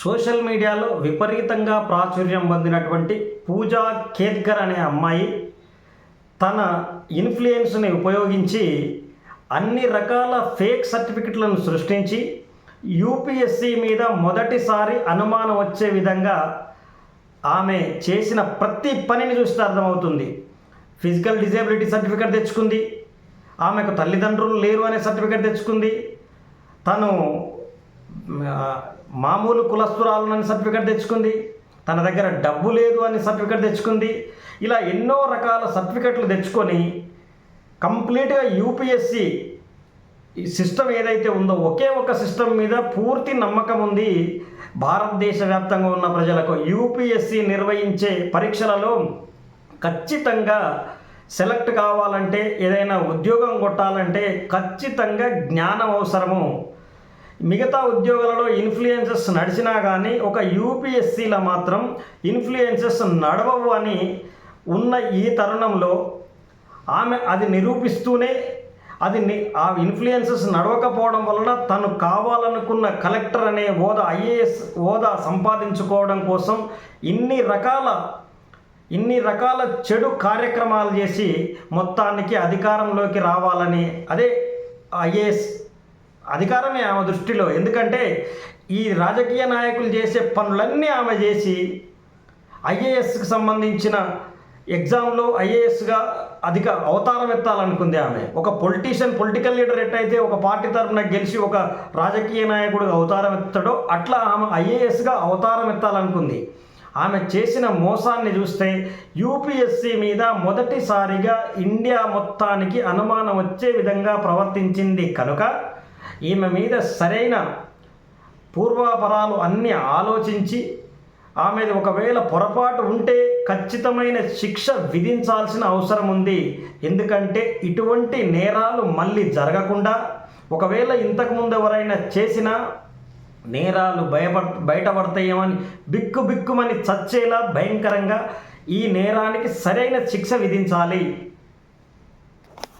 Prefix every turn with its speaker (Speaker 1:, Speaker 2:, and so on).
Speaker 1: Social మీడియాలో విపరీతంగా ప్రాచుర్యం పొందినటువంటి పూజా కేద్కర్ అనే అమ్మాయి తన ఇన్ఫ్లుయెన్స్ని ఉపయోగించి అన్ని రకాల ఫేక్ సర్టిఫికెట్లను సృష్టించి యూపీఎస్సి మీద మొదటిసారి అనుమానం వచ్చే విధంగా ఆమె చేసిన ప్రతి పనిని చూస్తే అర్థమవుతుంది. ఫిజికల్ డిజేబిలిటీ సర్టిఫికేట్ తెచ్చుకుంది. ఆమెకు తల్లిదండ్రులు లేరు అనే సర్టిఫికేట్ తెచ్చుకుంది. తను మామూలు కులస్తురాలని సర్టిఫికెట్ తెచ్చుకుంది తన దగ్గర డబ్బు లేదు అని సర్టిఫికెట్ తెచ్చుకుంది ఇలా ఎన్నో రకాల సర్టిఫికెట్లు తెచ్చుకొని కంప్లీట్గా యూపీఎస్సి ఈ సిస్టమ్ ఏదైతే ఉందో ఒకే ఒక సిస్టమ్ మీద పూర్తి నమ్మకం ఉంది భారతదేశ వ్యాప్తంగా ఉన్న ప్రజలకు యూపీఎస్సి నిర్వహించే పరీక్షలలో ఖచ్చితంగా సెలెక్ట్ కావాలంటే ఏదైనా ఉద్యోగం కొట్టాలంటే ఖచ్చితంగా జ్ఞానం అవసరము. మిగతా ఉద్యోగాలలో ఇన్ఫ్లుయెన్సెస్ నడిచినా కానీ ఒక యూపీఎస్సీలో మాత్రం ఇన్ఫ్లుయెన్సెస్ నడవవు అని ఉన్న ఈ తరుణంలో ఆమె అది నిరూపిస్తూనే అది ఆ ఇన్ఫ్లుయెన్సెస్ నడవకపోవడం వలన తను కావాలనుకున్న కలెక్టర్ అనే హోదా ఐఏఎస్ హోదా సంపాదించుకోవడం కోసం ఇన్ని రకాల ఇన్ని రకాల చెడు కార్యక్రమాలు చేసి మొత్తానికి అధికారంలోకి రావాలని అదే ఐఏఎస్ అధికారమే ఆమె దృష్టిలో ఎందుకంటే ఈ రాజకీయ నాయకులు చేసే పనులన్నీ ఆమె చేసి ఐఏఎస్కి సంబంధించిన ఎగ్జామ్లో ఐఏఎస్గా అధిక అవతారం ఎత్తాలనుకుంది ఆమె. ఒక పొలిటీషియన్ పొలిటికల్ లీడర్ ఎట్టయితే ఒక పార్టీ తరఫున గెలిచి ఒక రాజకీయ నాయకుడిగా అవతారం ఎత్తాడో అట్లా ఆమె ఐఏఎస్గా అవతారం ఎత్తాలనుకుంది. ఆమె చేసిన మోసాన్ని చూస్తే యూపీఎస్సీ మీద మొదటిసారిగా ఇండియా మొత్తానికి అనుమానం వచ్చే విధంగా ప్రవర్తించింది కనుక ఈమె మీద సరైన పూర్వాపరాలు అన్నీ ఆలోచించి ఆమె ఒకవేళ పొరపాటు ఉంటే ఖచ్చితమైన శిక్ష విధించాల్సిన అవసరం ఉంది. ఎందుకంటే ఇటువంటి నేరాలు మళ్ళీ జరగకుండా ఒకవేళ ఇంతకుముందు ఎవరైనా చేసినా నేరాలు భయపడ బయటపడతాయేమని బిక్కు బిక్కుమని చచ్చేలా భయంకరంగా ఈ నేరానికి సరైన శిక్ష విధించాలి.